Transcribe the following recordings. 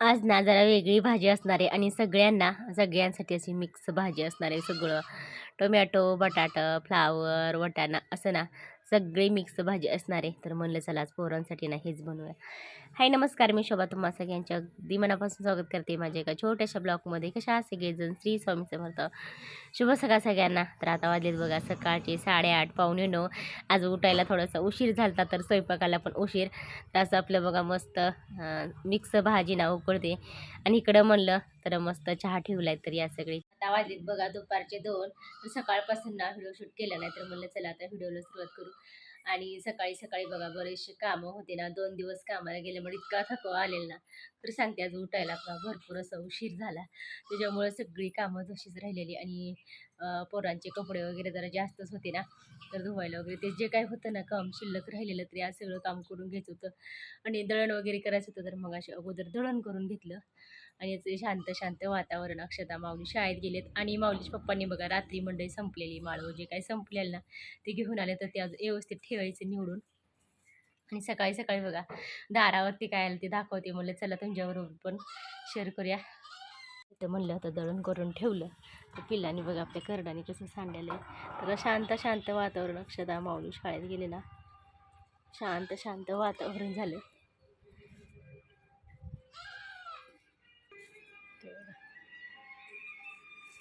आज ना जरा वेगळी भाजी असणार आहे आणि सगळ्यांना सगळ्यांसाठी अशी मिक्स भाजी असणार आहे सगळं. टोमॅटो बटाटा फ्लावर वटाणा असं ना. सगळी मिक्स भाजी असणार आहे. तर म्हणलं चला आज पोरांसाठी ना हेच बनवूया. हाय नमस्कार. मी शोभा तुम्हा सगळ्यांच्या अगदी मनापासून स्वागत करते माझ्या एका छोट्याशा ब्लॉगमध्ये. कशा असे सगळेजण श्री स्वामी समर्थ. शुभ सकाळ सगळ्यांना. तर आता वाजलेत बघा सकाळचे साडेआठ पावणे नऊ. आज उठायला थोडासा उशीर झाला तर स्वयंपाकाला पण उशीर. तर असं आपलं बघा मस्त मिक्स भाजी ना उकळते आणि इकडं म्हणलं तर मस्त चहा ठेवला आहे तर या सगळी. आता वाजलेत बघा दुपारचे दोन. सकाळपासून ना व्हिडिओ शूट केला नाही तर म्हणलं चला आता व्हिडिओला सुरुवात करू. आणि सकाळी सकाळी बघा बरेचसे कामं होते ना. दोन दिवस कामाला गेल्यामुळे इतका थकवा आलेला ना. तर सांगते आज उठायला भरपूर असं उशीर झाला. त्याच्यामुळे सगळी कामं तशीच राहिलेली. आणि पोरांचे कपडे वगैरे जरा जास्तच होते ना. तर धुवायला वगैरे ते जे काय होतं ना काम शिल्लक राहिलेलं तरी आज सगळं काम करून घ्यायचं होतं. आणि दळण वगैरे करायचं होतं तर मग असे अगोदर दळण करून घेतलं. आणि याचे शांत शांत वातावरण अक्षता माऊली शाळेत गेलेत. आणि माऊलीच्या पप्पांनी बघा रात्री मंडळी संपलेली माळव. जे काही संपलेलं ना ते घेऊन आले तर ते आज व्यवस्थित ठेवायचे निवडून. आणि सकाळी सकाळी बघा दारावरती काय आलं ते दाखवते. म्हणलं चला तुमच्याबरोबर पण शेअर करूया. तर म्हणलं होतं दळण करून ठेवलं. तर पिल्लांनी बघा आपल्या करडाने कसं सांडलेलं आहे. तर शांत शांत वातावरण अक्षता माऊली शाळेत गेले ना. शांत शांत वातावरण झालं.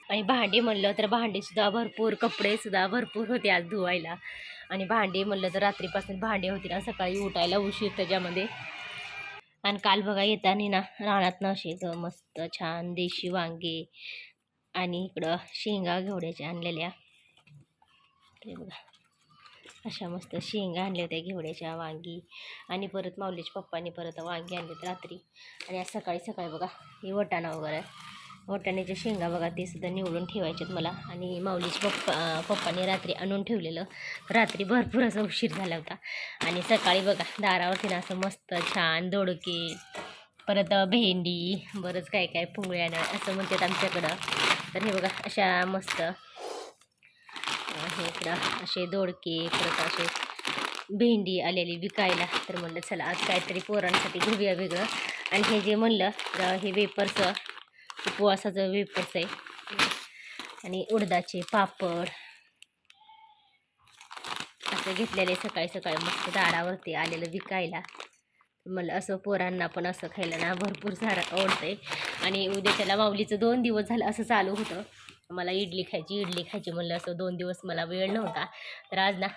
आणि भांडी म्हणलं तर भांडीसुद्धा भरपूर कपडेसुद्धा भरपूर होते आज धुवायला. आणि भांडी म्हणलं तर रात्रीपासून भांडी होती ना सकाळी उठायला उशीर त्याच्यामध्ये आणि काल बघा येताना ना रानात ना असे ग मस्त छान देशी वांगे आणि इकडं शेंगा घेवड्याच्या आणलेल्या. ते बघा. अशा मस्त शेंगा आणल्या होत्या घेवड्याच्या वांगी. आणि परत माऊलीच्या पप्पांनी परत वांगी आणले रात्री. आणि आज सकाळी सकाळी बघा हे वटाणा वगैरे. वाटाण्याच्या शेंगा बघा ते सुद्धा निवडून ठेवायच्यात मला. आणि माऊलीच्या पप्पा पप्पाने रात्री आणून ठेवलेलं. रात्री भरपूर असा उशीर झाला होता. आणि सकाळी बघा दारावरती ना असं मस्त छान दोडके परत भेंडी बरंच काय काय पोळ्यानं असं म्हणतात आमच्याकडं. तर हे बघा अशा मस्त हे इकडं असे दोडके परत असे भेंडी आलेली विकायला. तर म्हणलं चला आज काहीतरी पोरांसाठी घेऊया वेगळं. आणि हे जे म्हणलं तर हे वेपरचं उपवासाचं वेपर्स आहे. आणि उडदाचे पापड. असं घेतलेले सकाळी सकाळी मस्त दारावरती आलेलं विकायला. मला असं पोरांना पण असं खायला ना भरपूर सारं आवडतंय. आणि उद्या त्याला माऊलीचं दोन दिवस झालं असं चालू होतं. मला इडली खायची इडली खायची म्हणलं असं दोन दिवस मला वेळ नव्हता. तर आज ना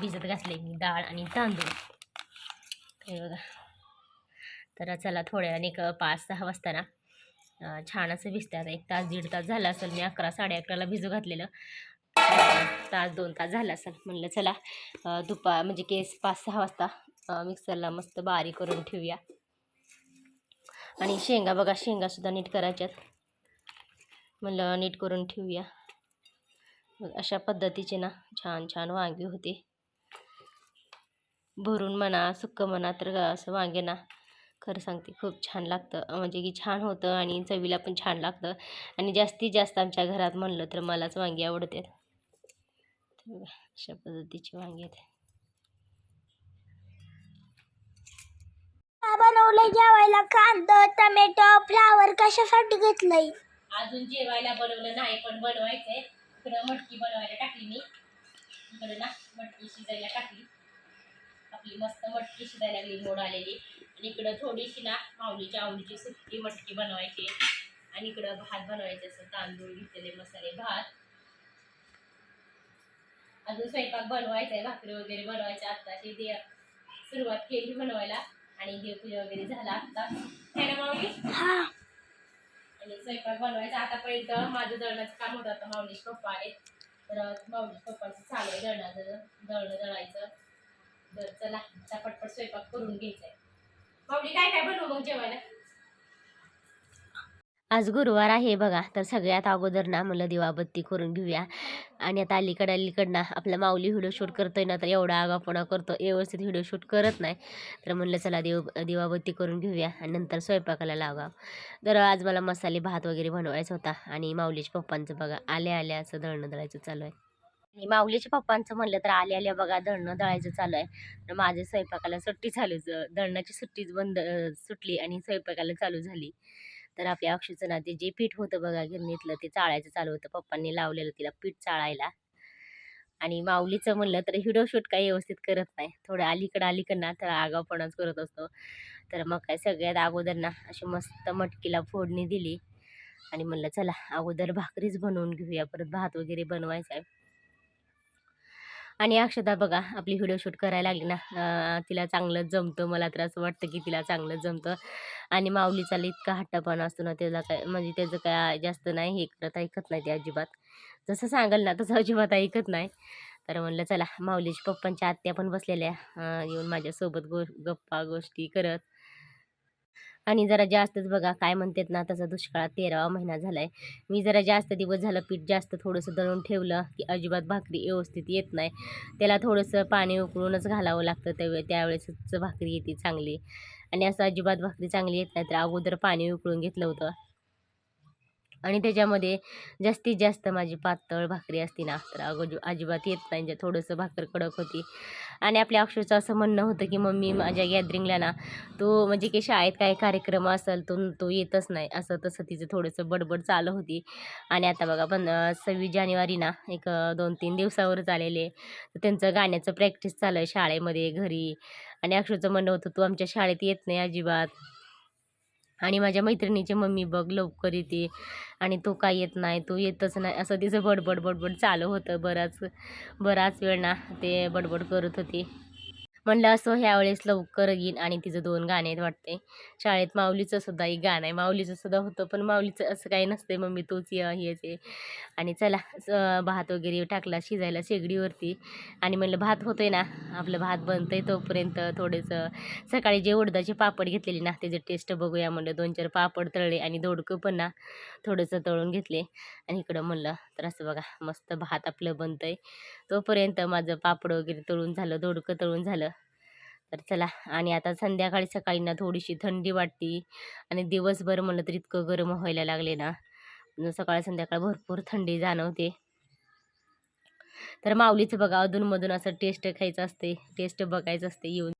भिजत घातले मी डाळ आणि तांदूळ. हे बघा. तर चला थोड्या वेळाने एक पाच सहा वाजता ना छान असं भिजते. आता एक तास दीड तास झाला असेल मी अकरा साडे अकराला भिजू घातलेलं. तास दोन तास झाला असेल. म्हणलं चला दुपार म्हणजे केस पाच सहा वाजता मिक्सरला मस्त बारीक करून ठेवूया. आणि शेंगा बघा शेंगासुद्धा नीट करायच्यात. म्हणलं नीट करून ठेवूया. मग अशा पद्धतीचे ना छान छान वांगे होते. भरून म्हणा सुक्क म्हणा तर असं वांगे ना खरं सांगते खूप छान लागतं. म्हणजे की छान होतं आणि चवीला पण छान लागतं. आणि जास्तीत जास्त आमच्या घरात म्हणलं तर मलाच वांगी आवडतात. अशा पद्धतीचे वांगे आहेत. बनवलंय जेवायला? कांदा टमॅटो फ्लावर कशासाठी घेतलंय? अजून जेवायला बनवलं नाही पण बनवायचंय. इकडं मटकी बनवायला टाकली मी. इकडं ना मटकी शिजायला टाकली. आपली मस्त मटकी शिजायला लागली मोड आलेली. आणि इकडं थोडीशी ना माऊलीच्या आवडीची सुकी मटकी बनवायची. आणि इकडं भात बनवायचे असं तांदूळ घेतलेले मसाले भात. अजून स्वयंपाक बनवायचा आहे भाकरी वगैरे बनवायचे आत्ताची दे सुरुवात केली बनवायला. आणि देवपूजा वगैरे झाला आत्ता ना माऊली? आणि स्वयंपाक बनवायचा. आतापर्यंत माझं दळणाचं काम होतं. आता माऊलीश पप्पा आहेत. तर माऊलीश पप्पाचं चालू आहे दळणाचं दळणं दळायचं. तर चला आता पटपट स्वयंपाक करून घ्यायचा आहे काय काय बनवू मग जेवायला? आज गुरुवार आहे बघा तर सगळ्यात अगोदर ना मला दिवाबत्ती करून घेऊया. आणि आता अलीकडं अलीकडनं आपला माऊली व्हिडिओ शूट करतोय ना तर एवढा आगापणा करतो व्यवस्थित व्हिडिओ शूट करत नाही. तर म्हणलं चला देव दिवाबत्ती करून घेऊया आणि नंतर स्वयंपाकाला लावा तर आज मला मसाले भात वगैरे बनवायचा होता आणि माऊलीच्या पप्पांचं बघा आल्या आल्या असं दळणं दळायचं चालू आहे. आणि माऊलीच्या पप्पांचं म्हणलं तर आल्या आल्या बघा दळणं दळायचं चालू आहे. तर माझ्या स्वयंपाकाला सुट्टी चालू धरणाची दळणाची सुट्टीच बंद सुटली आणि स्वयंपाकाला चालू झाली. तर आपल्या अक्षूचं ना ते जे पीठ होतं बघा गिरणीतलं ते चाळायचं चालू होतं. पप्पांनी लावलेलं तिला पीठ चाळायला. आणि माऊलीचं म्हणलं तर हिडोशूट शूट काही व्यवस्थित करत नाही. थोडं अलीकडं अलीकडं ना तर आगावपणाच करत असतो. तर मग काय सगळ्यात अगोदर ना अशी मस्त मटकीला फोडणी दिली. आणि म्हणलं चला अगोदर भाकरीच बनवून घेऊया. परत भात वगैरे बनवायचा आहे. आणि अक्षता बघा आपली व्हिडिओ शूट करायला लागली ना तिला चांगलं जमतं. मला तर असं वाटतं की तिला चांगलं जमतं. आणि माऊलीचा इतका हट्टापणा असतो ना त्याला काय म्हणजे त्याचं काय जास्त नाही हे करत ऐकत नाही ते अजिबात. जसं सांगाल ना तसं अजिबात ऐकत नाही. तर म्हणलं चला माऊलीच्या पप्पांच्या आत्या पण बसलेल्या येऊन माझ्यासोबत गो गप्पा गोष्टी करत. आणि जरा जास्तच बघा काय म्हणतात ना तसा दुष्काळात तेरावा महिना झालाय. मी जरा जास्त दिवस झालं पीठ जास्त थोडंसं दळून ठेवलं की अजिबात भाकरी व्यवस्थित येत नाही. त्याला थोडंसं पाणी उकळूनच घालावं लागतं त्यावेळे त्यावेळेसच भाकरी येते चांगली. आणि असं अजिबात भाकरी चांगली येत नाही तर अगोदर पाणी उकळून घेतलं होतं. आणि त्याच्यामध्ये जास्तीत जास्त माझी पातळ भाकरी असती ना तर अगोज अजिबात येत नाही. म्हणजे थोडंसं भाकर कडक होती. आणि आपल्या अक्षरचं असं म्हणणं होतं की मम्मी माझ्या गॅदरिंगला ना तो म्हणजे की शाळेत काय कार्यक्रम असेल तो तो येतच नाही. असं तसं तिचं थोडंसं बडबड चालू होती. आणि आता बघा पण सव्वीस जानेवारी ना एक दोन तीन दिवसावरच आलेले. तर त्यांचं गाण्याचं प्रॅक्टिस चालू आहे शाळेमध्ये घरी. आणि अक्षरचं म्हणणं होतं तू आमच्या शाळेत येत नाही अजिबात. आणि माझ्या मैत्रिणीची मम्मी बघ लवकर येते आणि तो काय येत नाही तो येतच नाही. असं तिचं बडबड बडबड चालू होतं बराच बराच वेळ ना ते बडबड करत होती. म्हणलं असं ह्यावेळेस लवकर येईन आणि तिचं दोन गाणे आहेत वाटते शाळेत माऊलीचं सुद्धा एक गाणं आहे. माऊलीचं सुद्धा होतं पण माऊलीचं असं काही नसते मम्मी तूच ये हेच आहे आणि चला भात वगैरे टाकला शिजायला शेगडीवरती. आणि म्हणलं भात होतोय ना आपलं भात बनतं आहे तोपर्यंत थोडंसं सकाळी जे उडदाचे पापड घेतलेले ना त्याचे टेस्ट बघूया. म्हणलं दोन चार पापड तळले आणि दोडकं पण ना थोडंसं तळून घेतले. आणि इकडं म्हणलं तर असं बघा मस्त भात आपलं बनतंय. तोपर्यंत माझं पापड वगैरे तळून झालं दोडकं तळून झालं. तर चला आणि आता संध्याकाळी सकाळी ना थोडीशी थंडी वाटते आणि दिवसभर म्हणलं तर इतकं गरम व्हायला लागले ना. सकाळ संध्याकाळ भरपूर थंडी जाणवते. तर माऊलीचं बघा अधूनमधून असं टेस्ट खायचं असते टेस्ट बघायचं असते येऊन.